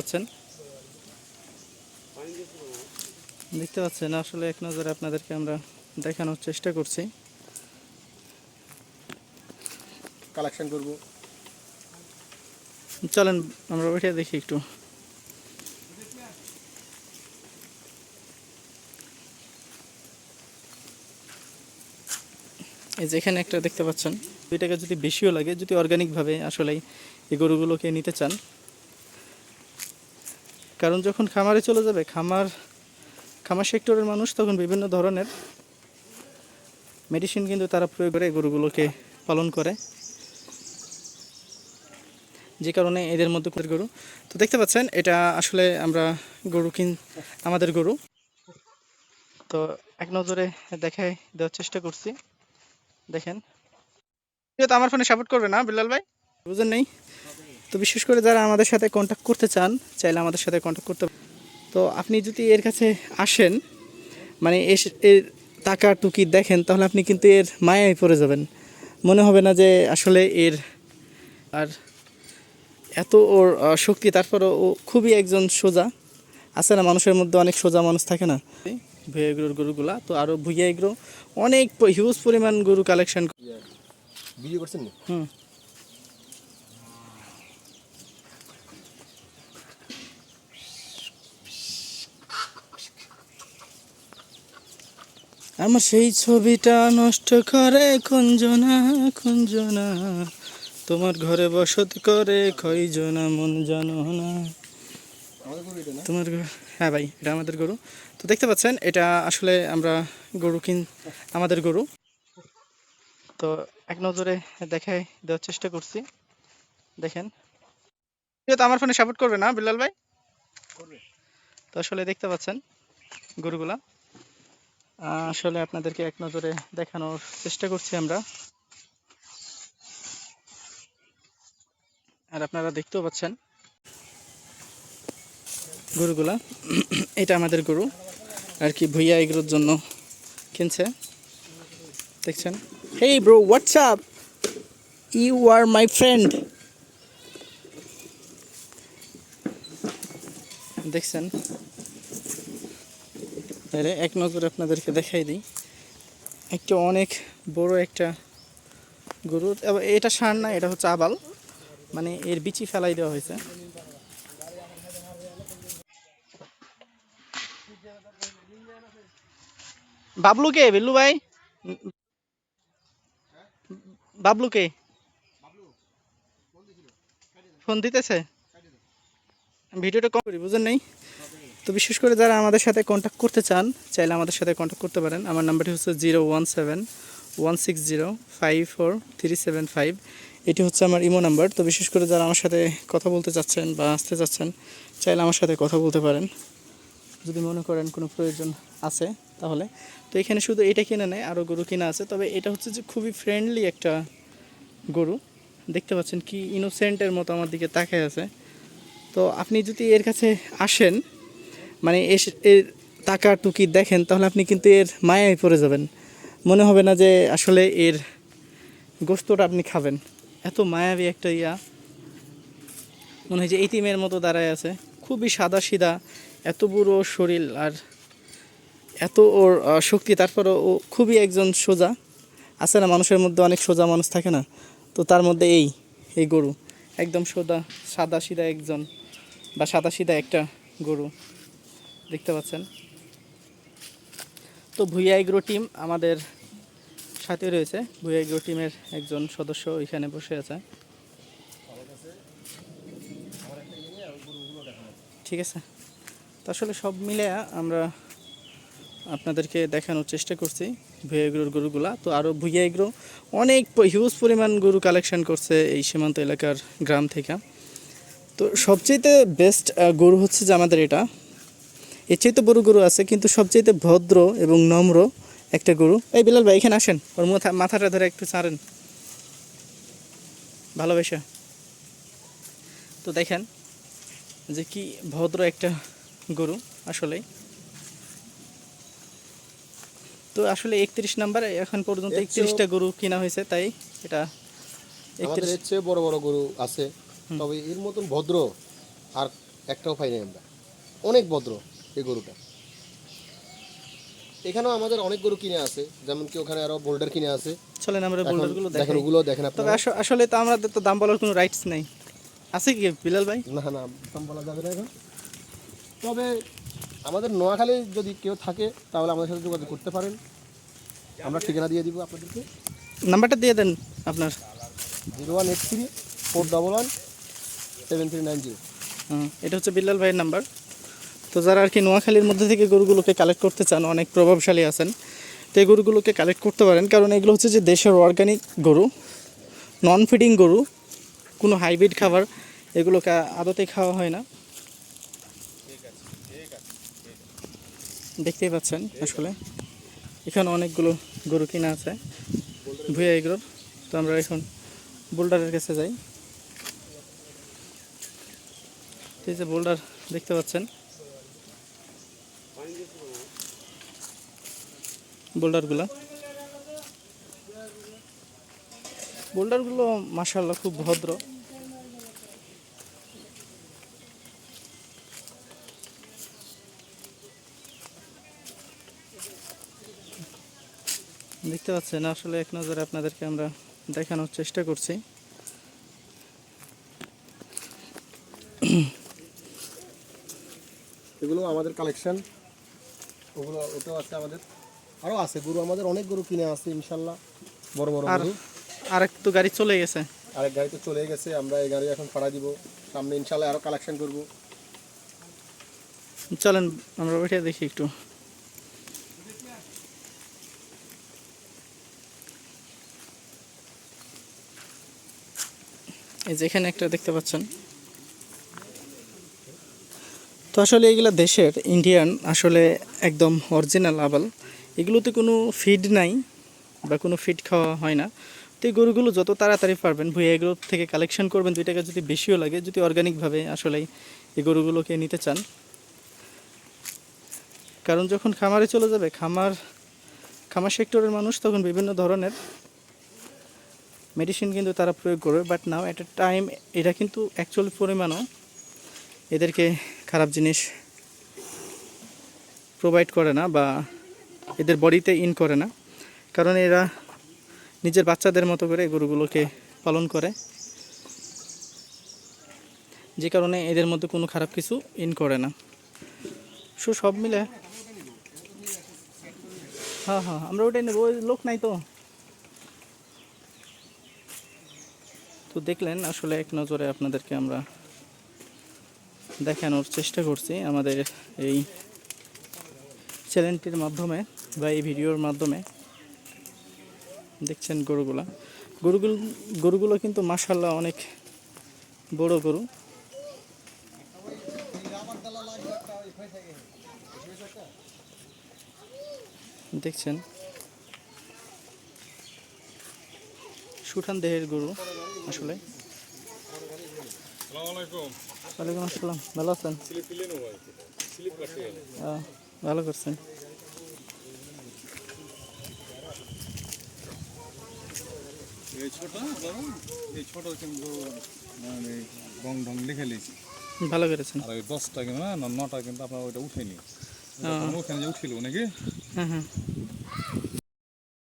পাচ্ছেন? দেখতে পাচ্ছেন আসলে এক নজরে আপনাদেরকে আমরা দেখানোর চেষ্টা করছি। কালেকশন করব। চলেন আমরা ওইটা দেখি একটু। এই যে এখানে একটা দেখতে পাচ্ছেন দুই টাকা যদি বেশিও লাগে যদি অর্গানিকভাবে আসলে এই গরুগুলোকে নিতে চান কারণ যখন খামারে চলে যাবে, খামার খামার সেক্টরের মানুষ তখন বিভিন্ন ধরনের মেডিসিন কিন্তু তারা প্রয়োগ করে, গরুগুলোকে পালন করে। যে কারণে এদের মধ্যে গরু। তো দেখতে পাচ্ছেন, এটা আসলে আমরা গরু কিন, আমাদের গরু। তো এক নজরে দেখাই দেওয়ার চেষ্টা করছি। দেখেন। আমার ফোনে সাপোর্ট করবে না, বিল্লাল ভাই? বুঝেন নেই। তো বিশেষ করে যারা আমাদের সাথে কন্ট্যাক্ট করতে চান চাইলে আমাদের সাথে কন্ট্যাক্ট করতে তো আপনি যদি এর কাছে আসেন মানে এস- এর টাকা টুকি দেখেন তাহলে আপনি কিন্তু এর মায়ায় পড়ে যাবেন। মনে হবে না যে আসলে এর আর এত ওর শক্তি তারপরও ও খুবই একজন সোজা। আছে না মানুষের মধ্যে অনেক সোজা মানুষ থাকে না? ভুয়া এগ্রোর গরুগুলা তো আরও ভুইয়া এগ্রো অনেক হিউজ পরিমাণ গরু কালেকশন ভিডিও করছেন হুম। আমার সেই ছবিটা নষ্ট করে কুঞ্জনা কুঞ্জনা। তোমার ঘরে বসত করে কয়জনা মন জানো না তোমার হ্যাঁ ভাই, এটা আমাদের গরু। তো দেখতে পাচ্ছেন, এটা আসলে আমরা গরু কিন আমাদের গরু। তো এক নজরে দেখাই দেওয়ার চেষ্টা করছি। দেখেন। তো আমার ফোনে সাপোর্ট করবে না, বিল্লাল ভাই? তো আসলে দেখতে পাচ্ছেন গরুগুলা। আসলে আপনাদেরকে এক নজরে দেখানোর চেষ্টা করছি আমরা। আর আপনারা দেখতেও পাচ্ছেন গরুগুলা। এটা আমাদের গরু। আর কি ভুইয়া এগুলোর জন্য কিনছে। দেখছেন? Hey bro what's up you are my friend দেখছেন? তাহলে এক নজরে আপনাদেরকে দেখাই দিই। একটা অনেক বড় একটা গরু। এটা সার না, এটা হচ্ছে আবাল। মানে এর বিচি ফেলাই দেওয়া হয়েছে। বাবলু কে? বিল্লু ভাই? বাবলু কে? ফোন দিতেছে? ভিডিওটা কম করি, বুঝেন নেই? তো বিশেষ করে যারা আমাদের সাথে কন্ট্যাক্ট করতে চান, চাইলে আমাদের সাথে কন্ট্যাক্ট করতে পারেন। আমার নাম্বারটি হচ্ছে zero one seven one six zero five four three seven five এটি হচ্ছে আমার ইমো নাম্বার তো বিশেষ করে যারা আমার সাথে কথা বলতে চাচ্ছেন বা আসতে চাচ্ছেন, চাইলে আমার সাথে কথা বলতে পারেন। যদি মনে করেন কোনো প্রয়োজন আছে, তাহলে। তো এখানে শুধু এটা কিনে নেয় আরও গরু কিনা আছে। তবে এটা হচ্ছে যে খুবই ফ্রেন্ডলি একটা গরু। দেখতে পাচ্ছেন কি ইনোসেন্টের মতো আমার দিকে তাকায় আছে। তো আপনি যদি এর কাছে আসেন মানে এস এর টাকা টুকি দেখেন, তাহলে আপনি কিন্তু এর মায়ায় পড়ে যাবেন। মনে হবে না যে আসলে এর গোস্তটা আপনি খাবেন। এত মায়াবী একটা ইয়া। মনে হয় যে ইতিমের মতো দাঁড়ায় আছে। খুবই সাদা সিধা এত বুড়ো শরীর আর এত ওর শক্তি, তারপরও ও খুবই একজন সোজা। আছে না, মানুষের মধ্যে অনেক সোজা মানুষ থাকে না? তো তার মধ্যে এই এই গরু। একদম সোজা সাদা সিধা একজন বা সাদা সিধা একটা গরু। দেখতে পাচ্ছেন। তো ভুইয়া এগ্রো টিম আমাদের সাথে রয়েছে। ভুইয়া এগ্রো টিমের একজন সদস্য এখানে বসে আছে। ঠিক আছে। তো আসলে সব মিলে আমরা আপনাদেরকে দেখানোর চেষ্টা করছি ভুইয়া এগ্রোর গরুগুলা। তো আরও ভুইয়া এগ্রো অনেক হিউজ পরিমাণ গরু কালেকশন করছে এই সীমান্ত এলাকার গ্রাম থেকে। তো সবচেয়েতে বেস্ট গরু হচ্ছে যে আমাদের এটা এর চাইতে বড় গরু আছে কিন্তু সবচেয়ে ভদ্র এবং নম্র একটা গরু। এই বিলাল ভাই এখানে আসেন। ওর মাথা মাথাটা ধরে একটু ছাড়েন। ভালোবাসা। তো দেখেন যে কি ভদ্র একটা গরু আসলেই তো আসলে একত্রিশ নাম্বার এখন পর্যন্ত একত্রিশটা গরু কিনা হয়েছে তাই এটা একত্রিশ। চেয়ে বড় বড় গরু আছে। তবে এর মতন ভদ্র আর একটাও পাই নাই আমরা। অনেক ভদ্র। এই গরুটা। এখানেও আমাদের অনেক গরু কিনে আছে যেমন কি ওখানে আরও বোল্ডার কিনে আছে। চলেন আমরা বোল্ডারগুলো দেখেন ওগুলো দেখেন আপনারা। আস- আসলে তো আমাদের তো দাম বলার কোনো রাইটস নাই। আছে কি বিলাল ভাই? না না দাম বলা যাবে না এখন। তবে আমাদের নোয়াখালী যদি কেউ থাকে তাহলে আমাদের সাথে যোগাযোগ করতে পারেন। আমরা ঠিকানা দিয়ে দিব আপনাদেরকে। নাম্বারটা দিয়ে দেন আপনার। Zero one eight three four double one seven three nine zero. হুম, এটা হচ্ছে বিল্লাল ভাইয়ের নাম্বার। তো যারা আর কি নোয়াখালীর মধ্যে থেকে গরুগুলোকে কালেক্ট করতে চান, অনেক প্রভাবশালী আছেন, তো এই গরুগুলোকে কালেক্ট করতে পারেন। কারণ এগুলো হচ্ছে যে দেশের অর্গানিক গরু নন ফিডিং গরু, কোনো হাইব্রিড খাবার এগুলোকে আদতে খাওয়া হয় না। দেখতেই পাচ্ছেন আসলে। এখানে অনেকগুলো গরু কিনা আছে ভুয়া এগুলোর তো আমরা এখন বোল্ডারের কাছে যাই। এই যে বোল্ডার দেখতে পাচ্ছেন। বোল্ডারগুলো? বোল্ডারগুলো মাশাল্লাহ খুব ভদ্র। দেখতে পাচ্ছেন, আসলে এক নজরে আপনাদেরকে আমরা দেখানোর চেষ্টা করছি। এগুলো আমাদের কালেকশন ওগুলো, ওটাও আছে আমাদের। আরও আছে গরু আমাদের অনেক গরু কিনে আছে ইনশাল্লাহ। বড় বড় আর গরু। আর এক তো গাড়ি চলে গেছে। আরেক গাড়ি তো চলে গেছে আমরা এই গাড়ি এখন ভাড়া দিব। সামনে ইনশাল্লাহ আরও কালেকশন করব। চলেন আমরা ওইটা দেখি একটু। এই যে এখানে একটা দেখতে পাচ্ছেন। তো আসলে এগুলো দেশের ইন্ডিয়ান আসলে একদম অরিজিনাল আবাল। এগুলোতে কোনো ফিড নাই বা কোনো ফিড খাওয়া হয় না। তো এই গরুগুলো যত তাড়াতাড়ি পারবেন ভুইয়া, এগুলো থেকে কালেকশন করবেন, দুই টাকা যদি বেশিও লাগে, যদি অর্গানিকভাবে আসলে এই গরুগুলোকে নিতে চান। কারণ যখন খামারে চলে যাবে, খামার খামার সেক্টরের মানুষ তখন বিভিন্ন ধরনের মেডিসিন কিন্তু তারা প্রয়োগ করবে। But now at A time এটা কিন্তু অ্যাকচুয়ালি পরিমাণও এদেরকে খারাপ জিনিস প্রোভাইড করে না বা এদের বডিতে ইন করে না। কারণ এরা নিজের বাচ্চাদের মতো করে গরুগুলোকে পালন করে। যে কারণে এদের মধ্যে কোনো খারাপ কিছু ইন করে না। সো সব মিলে হ্যাঁ হ্যাঁ আমরা ওটাই নেব। ওই লোক নাই তো। তো দেখলেন, আসলে এক নজরে আপনাদেরকে আমরা দেখানোর চেষ্টা করছি আমাদের এই চ্যানেলটির মাধ্যমে। বা এই ভিডিওর মাধ্যমে দেখছেন গরুগুলা। গরুগুলো গরুগুলো কিন্তু মাসাল্লাহ অনেক বড় গরু। দেখছেন? সুঠান দেহের গরু আসলে। ওয়ালাইকুম আসসালাম। ভালো আছেন? ভালো করছেন। এই ছোট এই ছোট কিন্তু মানে রং ঢং লিখে লিয়েছি। ভালো করেছেন। আর ওই দশটা কিন্তু না নটা কিন্তু আপনার ওইটা উঠেনি। ওখানে যে উঠিল নাকি? হ্যাঁ হ্যাঁ।